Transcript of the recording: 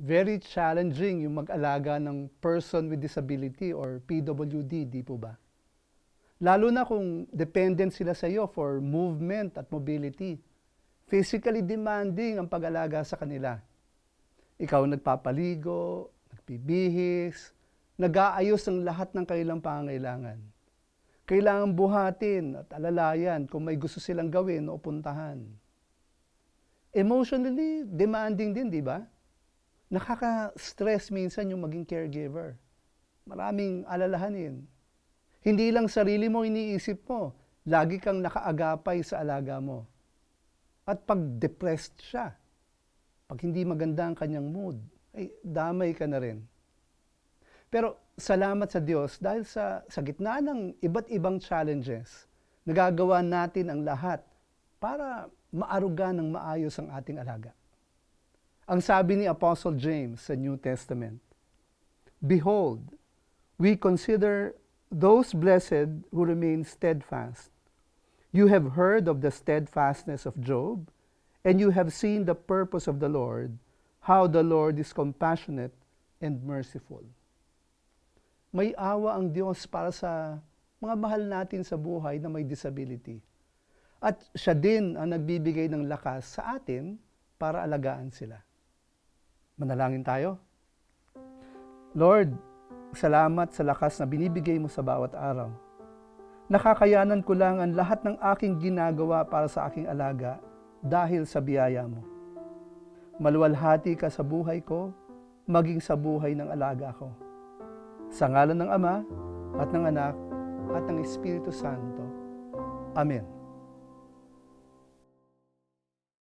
very challenging yung mag-alaga ng person with disability or PWD, di po ba? Lalo na kung dependent sila sa iyo for movement at mobility. Physically demanding ang pag-alaga sa kanila. Ikaw nagpapaligo, nagpibihis, nag-aayos ng lahat ng kanilang pangangailangan. Kailangan buhatin at alalayan kung may gusto silang gawin o puntahan. Emotionally demanding din, di ba? Nakaka-stress minsan yung maging caregiver. Maraming alalahanin. Hindi lang sarili mo iniisip mo, lagi kang nakaagapay sa alaga mo. At pag depressed siya, pag hindi maganda ang kanyang mood, ay damay ka na rin. Pero salamat sa Diyos dahil sa, sa gitna ng iba't ibang challenges, nagagawa natin ang lahat para maaruga ng maayos ang ating alaga. Ang sabi ni Apostle James sa New Testament, Behold, we consider those blessed who remain steadfast. You have heard of the steadfastness of Job, and you have seen the purpose of the Lord, how the Lord is compassionate and merciful. May awa ang Diyos para sa mga mahal natin sa buhay na may disability. At siya din ang nagbibigay ng lakas sa atin para alagaan sila. Manalangin tayo. Lord, salamat sa lakas na binibigay mo sa bawat araw. Nakakayanan ko lang ang lahat ng aking ginagawa para sa aking alaga dahil sa biyaya mo. Maluwalhati ka sa buhay ko, maging sa buhay ng alaga ko. Sa ngalan ng Ama, at ng Anak, at ng Espiritu Santo. Amen.